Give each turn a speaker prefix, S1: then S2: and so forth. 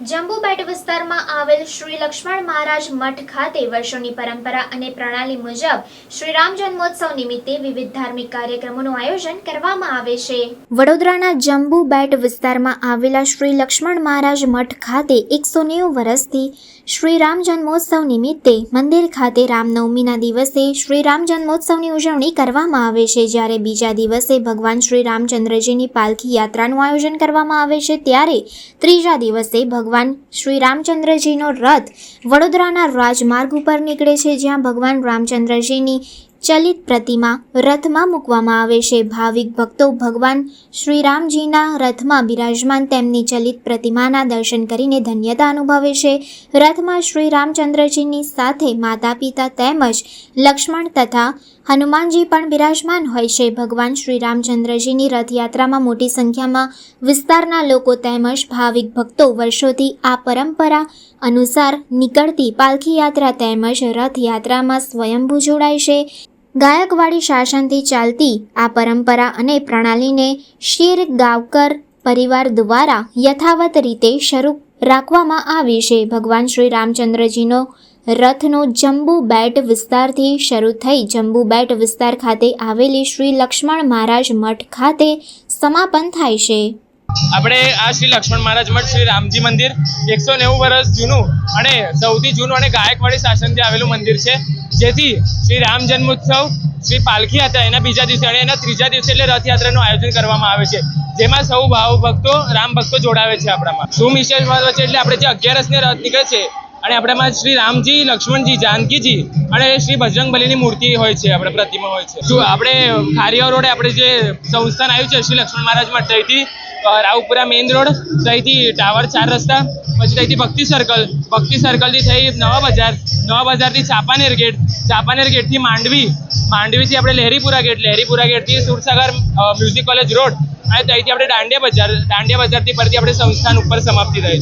S1: જંબુબેટ વિસ્તારમાં આવેલ શ્રી લક્ષ્મણ મહારાજ મઠ ખાતે વર્ષોની પરંપરા અને પ્રણાલી મુજબ શ્રી રામ જન્મોત્સવ નિમિત્તે વિવિધ ધાર્મિક કાર્યક્રમોનું આયોજન કરવામાં આવે છે. વડોદરાના જંબુબેટ વિસ્તારમાં આવેલા શ્રી લક્ષ્મણ મહારાજ મઠ ખાતે એકસો નેવું વર્ષથી શ્રી રામ જન્મોત્સવ નિમિત્તે મંદિર ખાતે રામનવમીના દિવસે શ્રી રામ જન્મોત્સવની ઉજવણી કરવામાં આવે છે. જ્યારે બીજા દિવસે ભગવાન શ્રી રામચંદ્રજીની પાલખી યાત્રાનું આયોજન કરવામાં આવે છે, ત્યારે ત્રીજા દિવસે ભગવાન શ્રી રામચંદ્રજીનો રથ વડોદરાના રાજમાર્ગ ઉપર નીકળે છે જ્યાં ભગવાન રામચંદ્રજીની ચલિત પ્રતિમા રથમાં મૂકવામાં આવે છે. ભાવિક ભક્તો ભગવાન શ્રીરામજીના રથમાં બિરાજમાન તેમની ચલિત પ્રતિમાના દર્શન કરીને ધન્યતા અનુભવે છે. રથમાં શ્રી રામચંદ્રજીની સાથે માતા પિતા તેમજ લક્ષ્મણ તથા હનુમાનજી પણ બિરાજમાન હોય છે. ભગવાન શ્રી રામચંદ્રજીની રથયાત્રામાં મોટી સંખ્યામાં વિસ્તારના લોકો તેમજ ભાવિક ભક્તો વર્ષોથી આ પરંપરા અનુસાર નીકળતી પાલખી યાત્રા તેમજ રથયાત્રામાં સ્વયંભૂ જોડાય છે. ગાયકવાડી શાસનથી ચાલતી આ પરંપરા અને પ્રણાલીને શીર ગાવકર પરિવાર દ્વારા યથાવત રીતે શરૂ રાખવામાં આવી છે. ભગવાન શ્રી રામચંદ્રજીનો રથનો જંબુ બેટ વિસ્તારથી શરૂ થઈ જંબુ બેટ વિસ્તાર ખાતે આવેલી શ્રી લક્ષ્મણ મહારાજ મઠ ખાતે સમાપન થાય છે.
S2: આપણે આ શ્રી લક્ષ્મણ મહારાજ મઠ શ્રી રામજી મંદિર એકસો નેવું વર્ષ જૂનું અને સૌથી જૂનું અને ગાયકવાડી શાસનથી આવેલું મંદિર છે જેથી શ્રી રામ જન્મોત્સવ શ્રી પાલખી હતા એના બીજા દિવસે અને એના ત્રીજા દિવસે એટલે રથયાત્રાનું આયોજન કરવામાં આવે છે. જેમાં સૌ ભાવ ભક્તો રામ ભક્તો જોડાવે છે આપણામાં. શું વિશેષ મહત્વ છે એટલે આપણે જે અગિયારસને રથ નીકળે છે અને આપણામાં શ્રી રામજી લક્ષ્મણજી જાનકીજી અને શ્રી બજરંગબલીની મૂર્તિ હોય છે આપણે પ્રતિમા હોય છે. શું આપણે ખારીયા રોડે આપણે જે સંસ્થાન આવ્યું છે શ્રી લક્ષ્મણ મહારાજ અ, રાવપુરા મેઇન રોડ, ત્યાંથી ટાવર ચાર રસ્તા, પછી ત્યાંથી ભક્તિ સર્કલ ભક્તિ સર્કલથી થઈ નવા બજાર, નવા બજારથી ચાપાનેર ગેટ ચાપાનેર ગેટથી માંડવી, માંડવીથી આપણે લહેરીપુરા ગેટ લહેરીપુરા ગેટથી સુરસાગર મ્યુઝિક કોલેજ રોડ, અને ત્યાંથી આપણે દાંડિયા બજાર, દાંડિયા બજારથી પરથી આપણે સંસ્થાન ઉપર સમાપ્તિ છે.